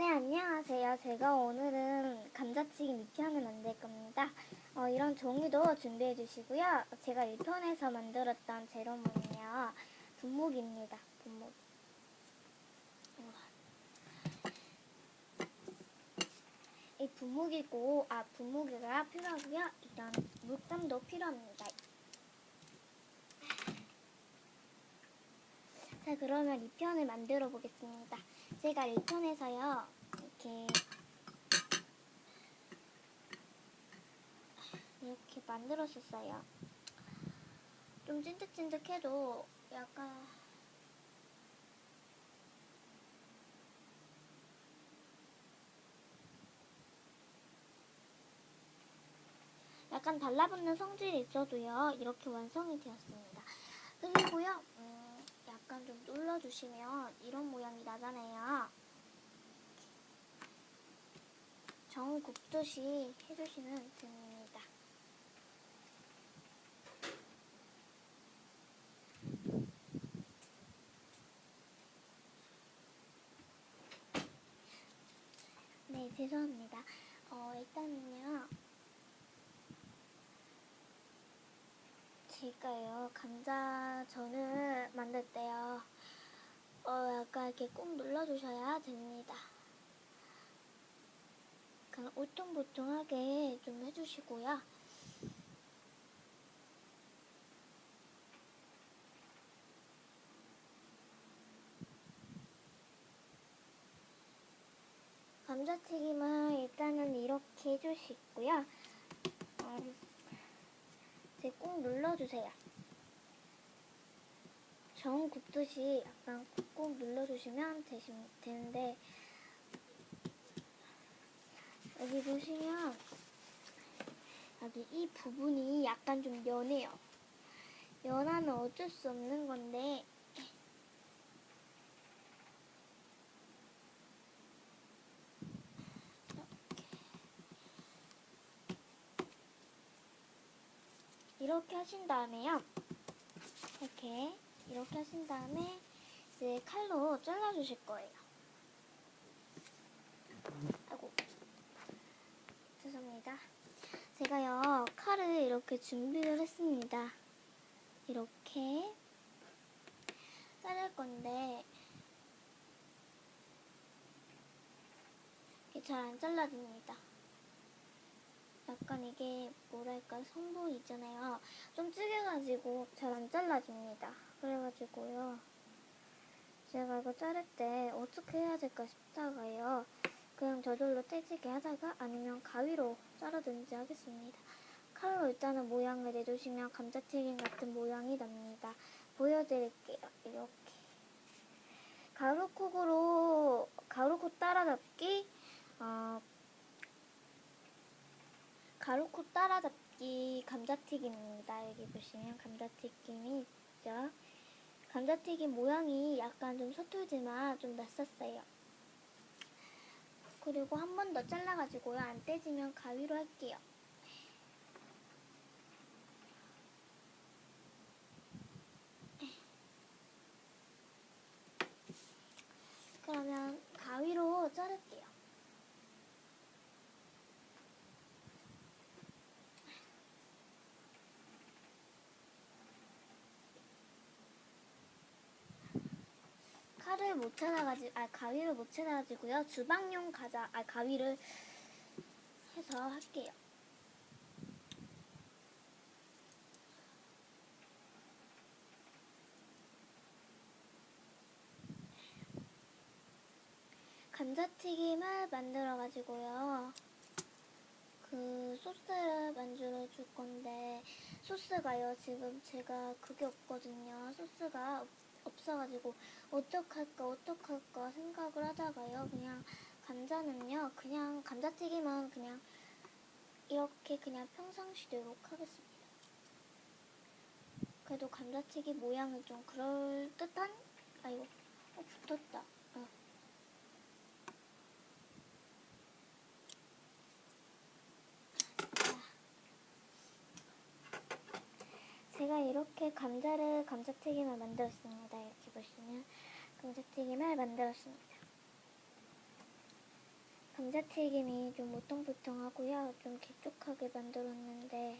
네, 안녕하세요. 제가 오늘은 감자튀김 2편을 만들 겁니다. 어, 이런 종이도 준비해 주시고요. 제가 1편에서 만들었던 재료는요. 분무기입니다. 분무기. 이 분무기고, 아, 분무기가 필요하고요. 이런 물감도 필요합니다. 자, 그러면 2편을 만들어 보겠습니다. 제가 1편에서요, 이렇게, 이렇게 만들었었어요. 좀 찐득찐득해도 약간, 약간 달라붙는 성질이 있어도요, 이렇게 완성이 되었습니다. 그리고요, 음, 약간 좀 눌러주시면 이런 모양이 나잖아요. 정 굽듯이 해주시면 됩니다. 네, 죄송합니다. 어, 일단은요. 제가요, 감자 전을 만들 때요, 어, 약간 이렇게 꾹 눌러주셔야 됩니다. 그냥 울퉁불퉁하게 좀 해주시고요. 감자튀김은 일단은 이렇게 해주시고요. 음, 이제 꾹 눌러주세요. 정 굽듯이 약간 꾹꾹 눌러주시면 되시, 되는데 여기 보시면 여기 이 부분이 약간 좀 연해요. 연하면 어쩔 수 없는 건데 이렇게 하신 다음에요. 이렇게 이렇게 하신 다음에 이제 칼로 잘라 주실 거예요. 아이고 죄송합니다. 제가요 칼을 이렇게 준비를 했습니다. 이렇게 자를 건데 잘 안 잘라집니다. 약간 이게 뭐랄까 성분 있잖아요. 좀 찌개가지고 잘 안 잘라집니다. 그래가지고요. 제가 이거 자를 때 어떻게 해야 될까 싶다가요. 그냥 저절로 떼지게 하다가 아니면 가위로 자르든지 하겠습니다. 칼로 일단은 모양을 내주시면 감자튀김 같은 모양이 납니다. 보여드릴게요. 이렇게. 가루콕으로 가루콕 따라잡기 어, 가루코 따라잡기 감자튀김입니다. 여기 보시면 감자튀김이 있죠. 감자튀김 모양이 약간 좀 서툴지만 좀 낯섰어요. 그리고 한 번 더 잘라가지고요. 안 떼지면 가위로 할게요. 그러면 가위로 자를게요. 칼을 못 찾아가지, 아 가위를 못 찾아가지고요. 주방용 가자, 아 가위를 해서 할게요. 감자튀김을 만들어 가지고요. 그 소스를 만들어 줄 건데 소스가요 지금 제가 그게 없거든요 소스가 없, 없어가지고 어떡할까 어떡할까 생각을 하다가요. 그냥 감자는요 그냥 감자튀김은 그냥 이렇게 그냥 평상시대로 하겠습니다. 그래도 감자튀김 모양은 좀 그럴듯한? 아이고 어, 붙었다. 어. 제가 이렇게 감자를 감자튀김을 만들었습니다. 이렇게 보시면 감자튀김을 만들었습니다. 감자튀김이 좀 우통부통하고요. 좀 길쭉하게 만들었는데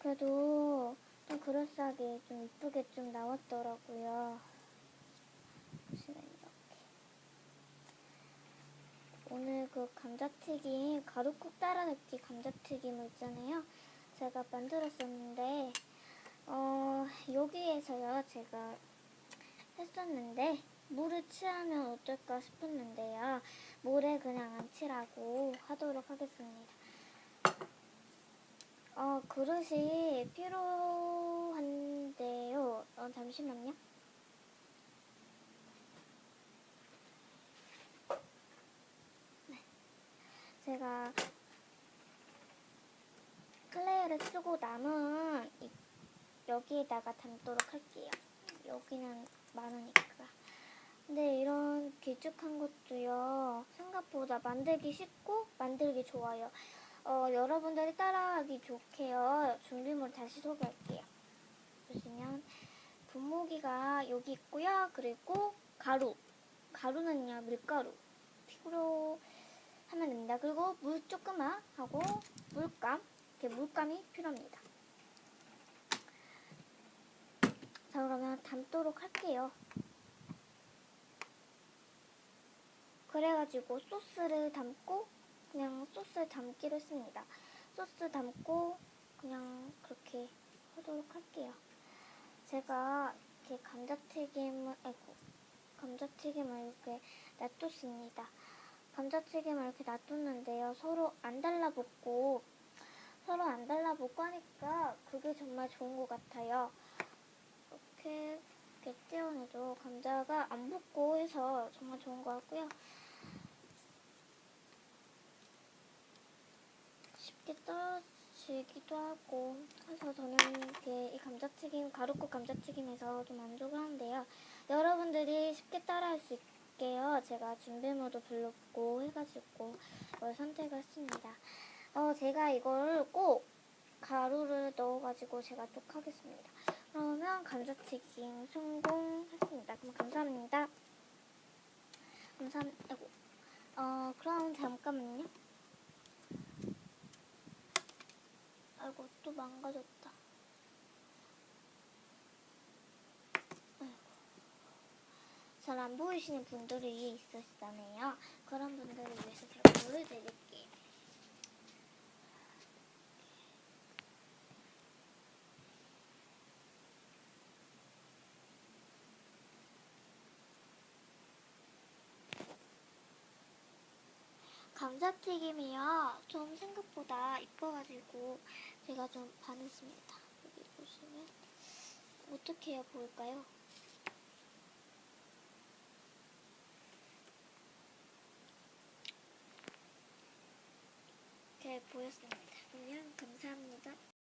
그래도 좀 그럴싸하게 좀 이쁘게 좀 나왔더라고요. 보시면 이렇게 오늘 그 감자튀김 가루국 따라 맵기 감자튀김 있잖아요. 제가 만들었었는데 어 여기에서요 제가 했었는데 물을 취하면 어떨까 싶었는데요. 물에 그냥 안 칠하고 하도록 하겠습니다. 어, 그릇이 필요한데요. 어, 잠시만요. 네. 제가 클레이를 쓰고 남은 이- 여기에다가 담도록 할게요. 여기는 많으니까. 근데 이런 길쭉한 것도요, 생각보다 만들기 쉽고 만들기 좋아요. 어, 여러분들이 따라하기 좋게요. 준비물 다시 소개할게요. 보시면 분무기가 여기 있고요. 그리고 가루. 가루는요, 밀가루. 필요하면 됩니다. 그리고 물 조그마 하고 물감. 이렇게 물감이 필요합니다. 자, 그러면 담도록 할게요. 그래가지고 소스를 담고 그냥 소스 담기로 했습니다. 소스 담고 그냥 그렇게 하도록 할게요. 제가 이렇게 감자튀김을 아이고 감자튀김을 이렇게 놔뒀습니다. 감자튀김을 이렇게 놔뒀는데요. 서로 안 달라붙고 서로 안 달라붙고 하니까 그게 정말 좋은 것 같아요. 이렇게 떼어내도 감자가 안 붙고 해서 정말 좋은 것 같고요. 쉽게 떨어지기도 하고 해서 저는 이렇게 이 감자튀김 가루국 감자튀김에서 좀 만족을 하는데요. 여러분들이 쉽게 따라할 수 있게요. 제가 준비물도 없고 해가지고 이걸 선택을 했습니다. 어 제가 이걸 꼭 가루를 넣어가지고 제가 또 하겠습니다. 그러면 감자튀김 성공했습니다. 그럼 감사합니다. 감사합니다. 아이고. 어 그럼 잠깐만요. 아이고 또 망가졌다. 잘 안 보이시는 분들이 있으시잖아요. 그런 분들을 위해서 제가 보여드릴게요. 감자튀김이요. 좀 생각보다 이뻐가지고 제가 좀 반했습니다. 여기 보시면 어떻게 해야 보일까요? 이렇게 보였습니다. 그러면 감사합니다.